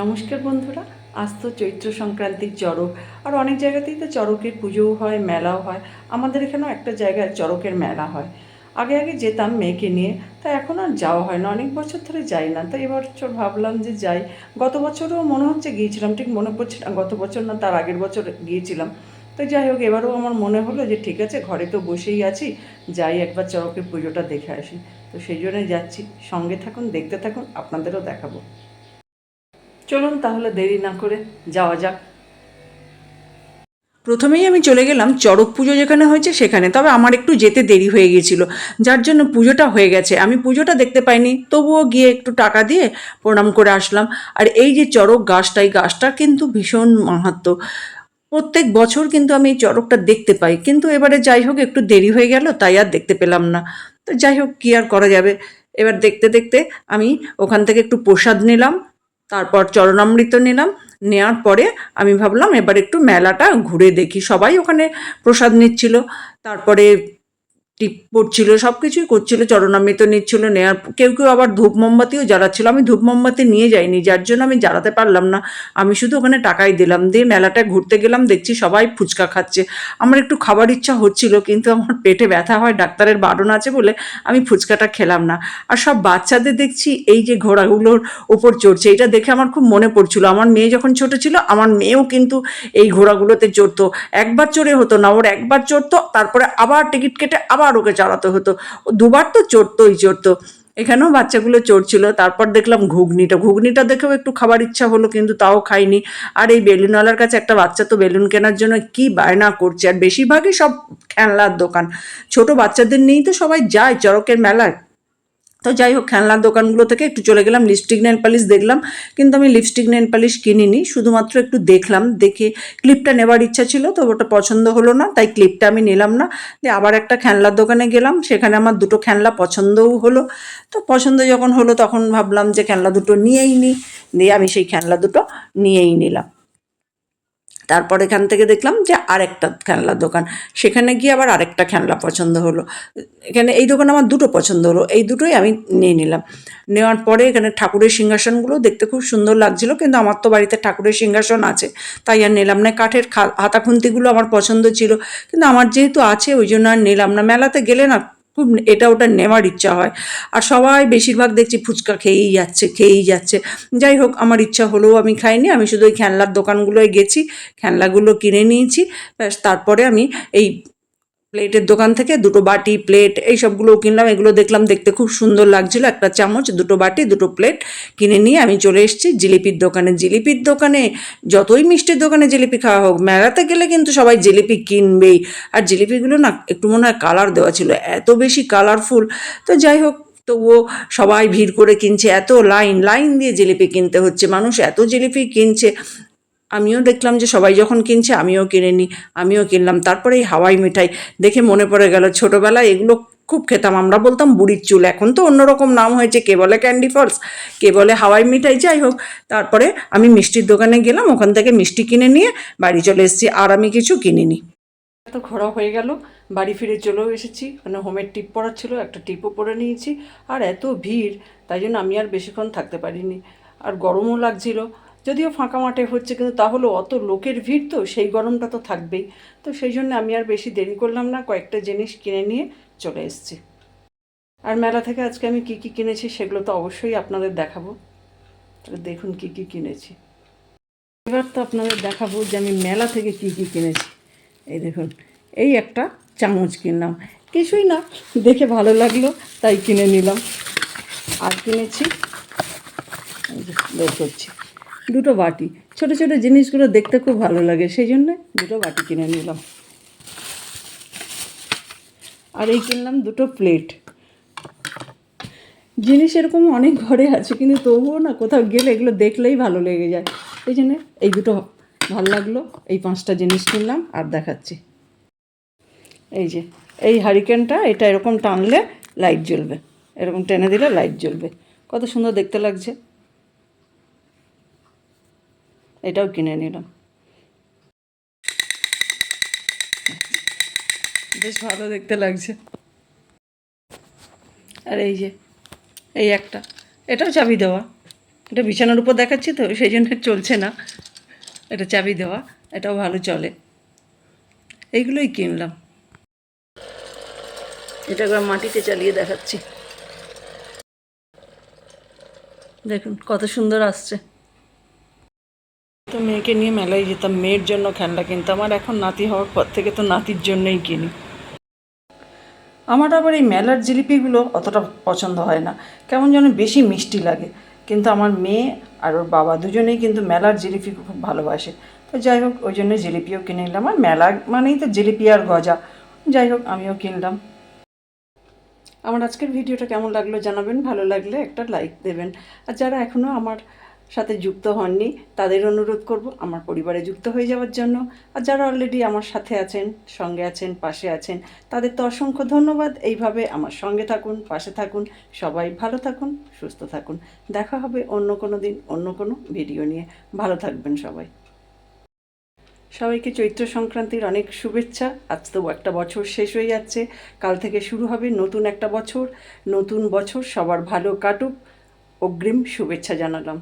নমস্কার বন্ধুরা, আজ তো চৈত্র সংক্রান্তির চড়ক, আর অনেক জায়গাতেই তো চড়কের পুজোও হয়, মেলাও হয়। আমাদের এখানেও একটা জায়গায় চড়কের মেলা হয়। আগে আগে যেতাম মেয়েকে নিয়ে, তা এখন আর যাওয়া হয় না, অনেক বছর ধরে যাই না। তো এবার বছর ভাবলাম যে যাই। গত বছরও মনে হচ্ছে গিয়েছিলাম, ঠিক মনে পড়ছে না, গত বছর না, তার আগের বছর গিয়েছিলাম। তো যাই হোক, এবারও আমার মনে হলো যে ঠিক আছে, ঘরে তো বসেই আছি, যাই একবার চড়কের পুজোটা দেখে আসি। তো সেই জন্যই যাচ্ছি। সঙ্গে থাকুন, দেখতে থাকুন, আপনাদেরও দেখাবো। চলুন তাহলে দেরি না করে যাওয়া যাক। প্রথমেই আমি চলে গেলাম চড়ক পুজো যেখানে হয়েছে সেখানে, তবে আমার একটু যেতে দেরি হয়ে গিয়েছিল, যার জন্য পুজোটা হয়ে গেছে। আমি পুজোটা দেখতে পাইনি, তবুও গিয়ে একটু টাকা দিয়ে প্রণাম করে আসলাম। আর এই যে চড়ক গাছটা, এই গাছটার কিন্তু ভীষণ মাহাত্ম প্রত্যেক বছর কিন্তু আমি এই চড়কটা দেখতে পাই, কিন্তু এবারে যাই হোক একটু দেরি হয়ে গেল, তাই আর দেখতে পেলাম না। তো যাই হোক, কী আর করা যাবে? এবার দেখতে দেখতে আমি ওখান থেকে একটু প্রসাদ নিলাম তারপর চরণামৃত নিলাম। নেওয়ার পরে আমি ভাবলাম এবার একটু মেলাটা ঘুরে দেখি। সবাই ওখানে প্রসাদ নিচ্ছিল। তারপরে টিপ পড়ছিল সব কিছুই করছিল, চরণামৃত নিচ্ছিল নেওয়ার কেউ কেউ আবার ধূপ মোমবাতিও জ্বালাচ্ছিল। আমি ধূপ মোমবাতি নিয়ে যাইনি, যার জন্য আমি জ্বালাতে পারলাম না। আমি শুধু ওখানে টাকাই দিলাম, দিয়ে মেলাটায় ঘুরতে গেলাম, দেখছি সবাই ফুচকা খাচ্ছে। আমার একটু খাবার ইচ্ছা হচ্ছিল, কিন্তু আমার পেটে ব্যথা হয়, ডাক্তারের বারণ আছে বলে আমি ফুচকাটা খেলাম না। আর সব বাচ্চাদের দেখছি, এই যে ঘোড়াগুলোর ওপর চড়ছে, এটা দেখে আমার খুব মনে পড়ছিল। আমার মেয়ে যখন ছোট ছিল, আমার মেয়েও কিন্তু এই ঘোড়াগুলোতে চড়তো। একবার চড়ে হতো না, ওর একবার চড়তো, তারপরে আবার টিকিট কেটে আবার ওকে চড়াতে হতো। দুবার তো চড়তোই চড়তো। এখানেও বাচ্চাগুলো চড়ছিল। তারপর দেখলাম ঘুগনিটা। ঘুগনিটা দেখেও একটু খাবার ইচ্ছা হলো, কিন্তু তাও খাইনি। আর এই বেলুনওয়ালার কাছে একটা বাচ্চা তো বেলুন কেনার জন্য কি বায়না করছে? আর বেশিরভাগই সব খেলনার দোকান। ছোট বাচ্চাদের নিয়েই তো সবাই যায় চড়কের মেলায়। তো যাই হোক, খেলনার দোকানগুলো থেকে একটু চলে গেলাম লিপস্টিক নেল পালিশ দেখলাম। কিন্তু আমি লিপস্টিক নেল পালিশ কিনিনি, শুধুমাত্র একটু দেখলাম, দেখে ক্লিপটা নেবার ইচ্ছা ছিল, তো ওটা পছন্দ হলো না, তাই ক্লিপটা আমি নিলাম না। দিয়ে আবার একটা খেলনার দোকানে গেলাম, সেখানে আমার দুটো খেলনা পছন্দও হলো। তো পছন্দ যখন হলো, তখন ভাবলাম যে খেলনা দুটো নিয়েই নিই দিয়ে আমি সেই খেলনা দুটো নিয়েই নিলাম। তারপর এখান থেকে দেখলাম যে আরেকটা খেলনার দোকান। সেখানে গিয়ে আবার আরেকটা খেলনা পছন্দ হলো। এখানে এই দোকানে আমার দুটো পছন্দ হলো, এই দুটোই আমি নিয়ে নিলাম। নেওয়ার পরে এখানে ঠাকুরের সিংহাসনগুলো দেখতে খুব সুন্দর লাগছিল, কিন্তু আমার তো বাড়িতে ঠাকুরের সিংহাসন আছে, তাই আর নিলাম না। কাঠের হাতাখুন্তিগুলো আমার পছন্দ ছিল, কিন্তু আমার যেহেতু আছে, ওই জন্য আর নিলাম না। মেলাতে গেলে না খুব এটা ওটা নেওয়ার ইচ্ছা হয়। আর সবাই বেশিরভাগ দেখছি ফুচকা খেয়েই যাচ্ছে খেয়েই যাচ্ছে। যাই হোক, আমার ইচ্ছা হলেও আমি খাইনি, আমি শুধু ওই খেলনার দোকানগুলোয় গেছি, খেলনাগুলো কিনে নিয়েছি। ব্যাস, তারপরে আমি এই প্লেটের দোকান থেকে দুটো বাটি প্লেট এই সবগুলোও কিনলাম, এগুলো দেখলাম দেখতে খুব সুন্দর লাগছিল। একটা চামচ, দুটো বাটি, দুটো প্লেট কিনে নিয়ে আমি চলে এসেছি জিলিপির দোকানে। জিলিপির দোকানে যতই মিষ্টির দোকানে জিলিপি খাওয়া হোক, মেলাতে গেলে কিন্তু সবাই জিলিপি কিনবেই। আর জিলিপিগুলো না একটু মনে হয় কালার দেওয়া ছিল, এত বেশি কালারফুল তো যাই হোক, তবুও সবাই ভিড় করে কিনছে, এত লাইন লাইন দিয়ে জিলিপি কিনতে হচ্ছে। মানুষ এত জিলিপি কিনছে আমিও দেখলাম যে সবাই যখন কিনছে, আমিও কিনে নিই আমিও কিনলাম। তারপরে এই হাওয়াই মিঠাই দেখে মনে পড়ে গেল ছোটোবেলায় এগুলো খুব খেতাম। আমরা বলতাম বুড়ির চুল, এখন তো অন্যরকম নাম হয়েছে। কে বলে ক্যান্ডি ফলস, কে বলে হাওয়াই মিঠাই, যাই হোক। তারপরে আমি মিষ্টির দোকানে গেলাম, ওখান থেকে মিষ্টি কিনে নিয়ে বাড়ি চলে এসেছি আর আমি কিছু কিনিনি। তো ঘোরা হয়ে গেল, বাড়ি ফিরে চলেও এসেছি। মানে হোমের টিপ পড়ার ছিল, একটা টিপও পরে নিয়েছি। আর এত ভিড়, তাই জন্য আমি আর বেশিক্ষণ থাকতে পারিনি। আর গরমও লাগছিল যদিও ফাঁকা মাঠে হচ্ছে, কিন্তু তাহলে অত লোকের ভিড় তো সেই গরমটা তো থাকবেই। তো সেই জন্য আমি আর বেশি দেরি করলাম না, কয়েকটা জিনিস কিনে নিয়ে চলে এসেছি। আর মেলা থেকে আজকে আমি কি কি কিনেছি সেগুলো তো অবশ্যই আপনাদের দেখাবো। দেখুন কি কি কিনেছি। এবার তো আপনাদের দেখাবো যে আমি মেলা থেকে কি কি কিনেছি। এই দেখুন, এই একটা চামচ কিনলাম। কিছুই না, দেখে ভালো লাগল, তাই কিনে নিলাম। আর কিনেছি বের করছি। দুটো বাটি। ছোট ছোট জিনিসগুলো দেখতে খুব ভালো লাগে, সেই জন্য দুটো বাটি কিনে নিলাম। আর এই কিনলাম দুটো প্লেট। জিনিস এরকম অনেক ঘরে আছে, কিন্তু তবুও না কোথাও গেলে এগুলো দেখলেই ভালো লেগে যায়। এই জন্য এই দুটো ভালো লাগল, এই পাঁচটা জিনিস কিনলাম আর দেখাচ্ছি। এই যে, এই হারিকেনটা, এটা এরকম টানলে লাইট জ্বলবে। এরকম টেনে দিলে লাইট জ্বলবে। কত সুন্দর দেখতে লাগছে। এটাও কিনে নিলাম। বেশ ভালো দেখতে লাগছে। আর এই যে, এই একটা, এটাও চাবি দেওয়া। এটা বিছানার উপর দেখাচ্ছি তো, সেই জন্য চলছে না। এটা চাবি দেওয়া, এটাও ভালো চলে। এইগুলোই কিনলাম। এটা একবার মাটিতে চালিয়ে দেখাচ্ছি। দেখুন, কত সুন্দর আসছে। তো মেয়েকে নিয়ে মেলায় যেতাম, মেয়ের জন্য খেলনা কিনতাম, আর এখন নাতি হওয়ার পর থেকে তো নাতির জন্যই কিনি। আমার আবার এই মেলার জিলিপিগুলো অতটা পছন্দ হয় না। কেমন যেন বেশি মিষ্টি লাগে। কিন্তু আমার মেয়ে আর ওর বাবা দুজনেই কিন্তু মেলার জিলিপি খুব ভালোবাসে। তো যাই হোক, ওই জন্য জিলিপিও কিনে নিলাম। আর মেলা মানেই তো জিলিপি আর গজা। যাই হোক, আমিও কিনলাম। আমার আজকের ভিডিওটা কেমন লাগল জানাবেন। ভালো লাগলে একটা লাইক দেবেন। আর যারা এখনও আমার সাথে যুক্ত হননি, তাদের অনুরোধ করব আমার পরিবারে যুক্ত হয়ে যাওয়ার জন্য। আর যারা অলরেডি আমার সাথে আছেন, সঙ্গে আছেন, পাশে আছেন, তাদের তো অসংখ্য ধন্যবাদ। এইভাবে আমার সঙ্গে থাকুন, পাশে থাকুন, সবাই ভালো থাকুন, সুস্থ থাকুন। দেখা হবে অন্য কোনো দিন, অন্য কোনো ভিডিও নিয়ে। ভালো থাকবেন সবাই। সবাইকে চৈত্র সংক্রান্তির অনেক শুভেচ্ছা। আজ তো একটা বছর শেষ হয়ে যাচ্ছে। কাল থেকে শুরু হবে নতুন একটা বছর। নতুন বছর সবার ভালো কাটুক। অগ্রিম শুভেচ্ছা জানালাম।